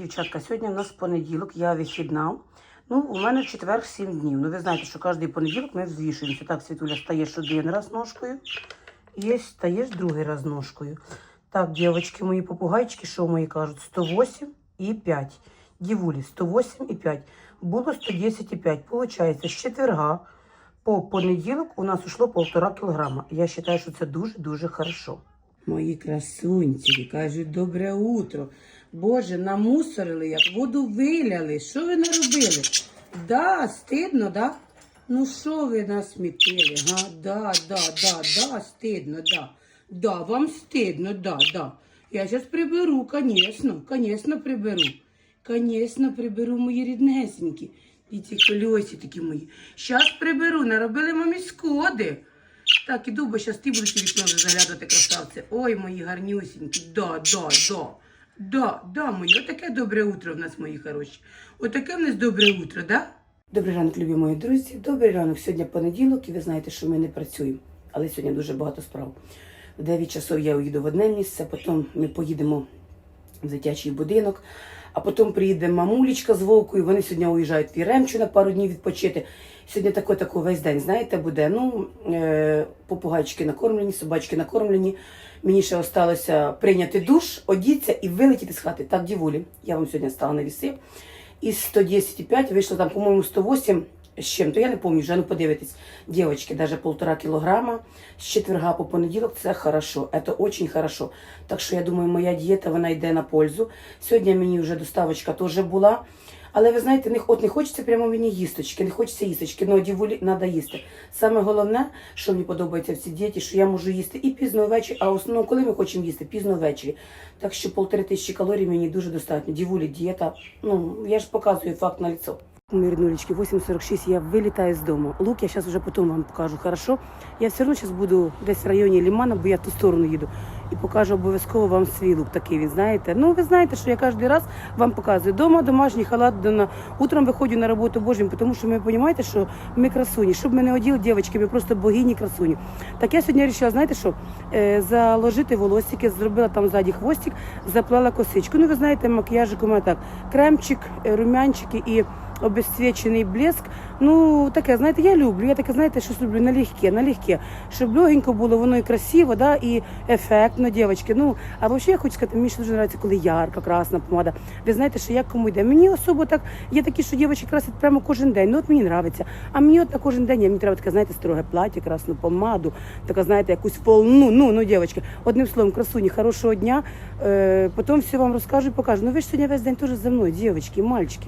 Дівчатка, сьогодні у нас понеділок, я вихідна. Ну, у мене четвер 7 днів. Ну, ви знаєте, що кожен понеділок ми взвішуємося. Так, Світуля, стаєш один раз ножкою, є, стаєш другий раз ножкою. Так, дівчатки, мої попугайчики, що мої кажуть, 108 і 5. Дівулі, 108 і 5. Було 110 і 5. Получається, з четверга по понеділок у нас ушло полтора кілограма. Я вважаю, що це дуже-дуже хорошо. Мої красунці кажуть, добре утро. Боже, намусорили, як воду виляли. Що ви наробили? Да, стидно, да? Ну що ви насмітили? Га? Да, да, да, да, стидно, да. Да, вам стидно, да, да. Я зараз приберу, конечно, конечно, приберу. Конечно, приберу мої ріднесенькі. І ці кольосі такі мої. Щас приберу, наробили мамі скоди. Так, іду, бо зараз ти будеш вікно заглядати красавце. Ой, мої гарнюсінькі, да, да, да. Да, да, мої, отаке добре утро в нас, мої хороші. Отаке в нас добре утро, да? Добрий ранок, любі мої друзі. Добрий ранок. Сьогодні понеділок, і ви знаєте, що ми не працюємо. Але сьогодні дуже багато справ. В 9 часов я уїду в одне місце, потім ми поїдемо в дитячий будинок, а потім приїде мамулечка з вовкою. Вони сьогодні уїжджають в Яремчу на пару днів відпочити. Сьогодні тако тако весь день, знаєте, буде. Ну, е, попугайчики накормлені, собачки накормлені. Мені ще залишилося прийняти душ, одіться і вилетіти з хати. Так, дівулі, я вам сьогодні стала на віси. Із 110,5 вийшло там, по-моєму, 108 з чим-то, я не пам'ятаю, вже ну подивитесь. Дівчатки, даже полтора кілограма з четверга по понеділок, це хорошо, це дуже хорошо. Так що я думаю, моя дієта, вона йде на пользу. Сьогодні мені вже доставочка теж була. Але ви знаєте, не, от не хочеться прямо мені їсточки, не хочеться їсточки, але дівулі треба їсти. Саме головне, що мені подобається в цій дієті, що я можу їсти і пізно ввечері, а в основному, коли ми хочемо їсти, пізно ввечері. Так що полтори тисячі калорій мені дуже достатньо. Дівулі, дієта, ну я ж показую факт на лицо. Мої ріднулечки, 8.46, я вилітаю з дому. Лук я зараз вже потім вам покажу, хорошо? Я все одно зараз буду десь в районі Лімана, бо я в ту сторону їду. І покажу обов'язково вам свій лук такий, він знаєте. Ну, ви знаєте, що я кожен раз вам показую. Дома домашній халат, до на... утром виходжу на роботу Божим, тому що ви розумієте, що ми красуні. Щоб ми не оділи, дівчатки, ми просто богині красуні. Так я сьогодні вирішила, знаєте що, е, заложити волосики, зробила там ззаді хвостик, заплела косичку. Ну, ви знаєте, макіяжик у мене так, кремчик, е, румянчики і обесцвечений блеск. Ну, таке, знаєте, я люблю. Я таке, знаєте, щось люблю налегке, налегке. Щоб легенько було, воно і красиво, да, і ефектно, дівчатки. Ну, а взагалі я хочу сказати, мені ще дуже подобається, коли ярка, красна помада. Ви знаєте, що як кому йде. Мені особо так, є такі, що дівчатки красять прямо кожен день. Ну, от мені подобається. А мені от на кожен день, мені треба таке, знаєте, строге плаття, красну помаду, така, знаєте, якусь полну, ну, ну, дівчатки. Одним словом, красуні, хорошого дня. Е, потім все вам розкажу і покажу. Ну, ви ж сьогодні весь день теж за мною, дівчатки, мальчики.